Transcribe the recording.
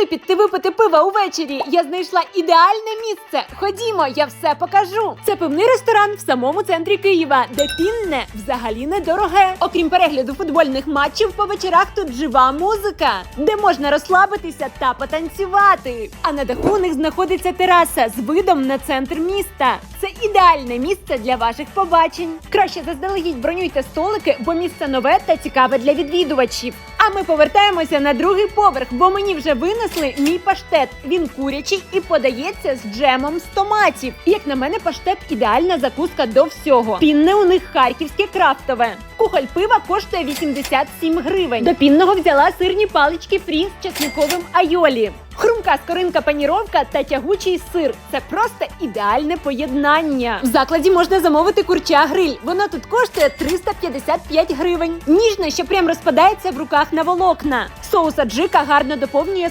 Куди піти випити пива увечері? Я знайшла ідеальне місце. Ходімо, я все покажу. Це пивний ресторан в самому центрі Києва, де пінне взагалі недороге. Окрім перегляду футбольних матчів, по вечорах тут жива музика, де можна розслабитися та потанцювати. А на даху у них знаходиться тераса з видом на центр міста. Це ідеальне місце для ваших побачень. Краще заздалегідь бронюйте столики, бо місце нове та цікаве для відвідувачів. А ми повертаємося на другий поверх, бо мені вже винесли мій паштет. Він курячий і подається з джемом з томатів. Як на мене, паштет ідеальна закуска до всього. Пінне у них харківське крафтове. Кухоль пива коштує 87 гривень. До пінного взяла сирні палички фрі з часниковим айолі. Хрумка скоринка паніровка та тягучий сир. Це просто ідеальне поєднання. В закладі можна замовити курча гриль. Воно тут коштує 355 гривень. Ніжне, що прям розпадається в руках на волокна. Соус аджика гарно доповнює